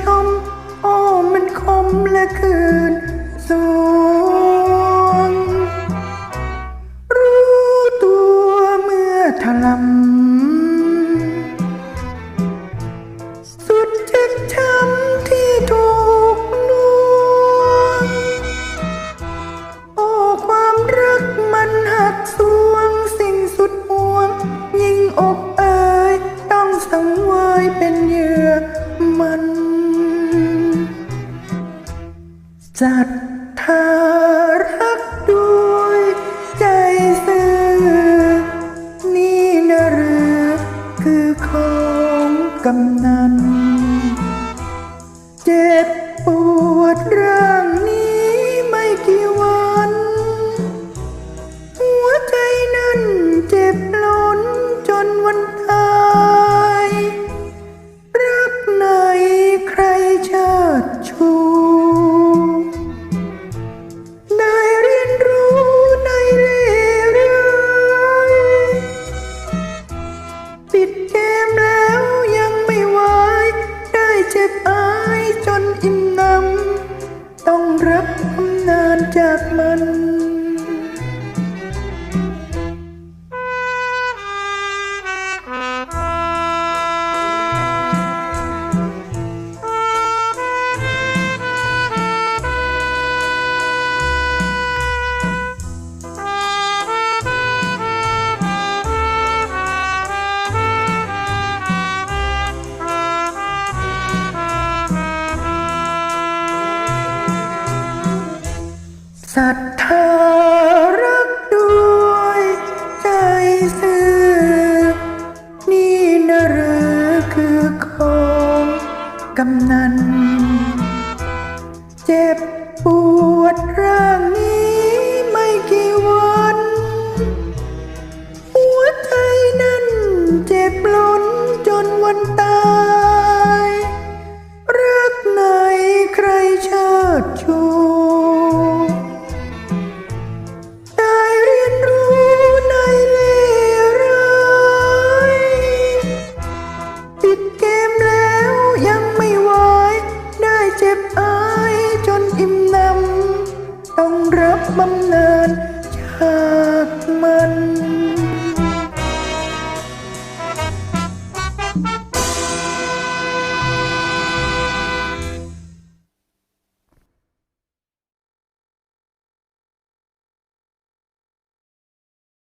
ชม โอ้มันคมและคืน จัด จากมัน ศรัทธารักด้วยใจซื่อ นี่นะหรือคือของกำนัน ต้องรับบำเนินจากมัน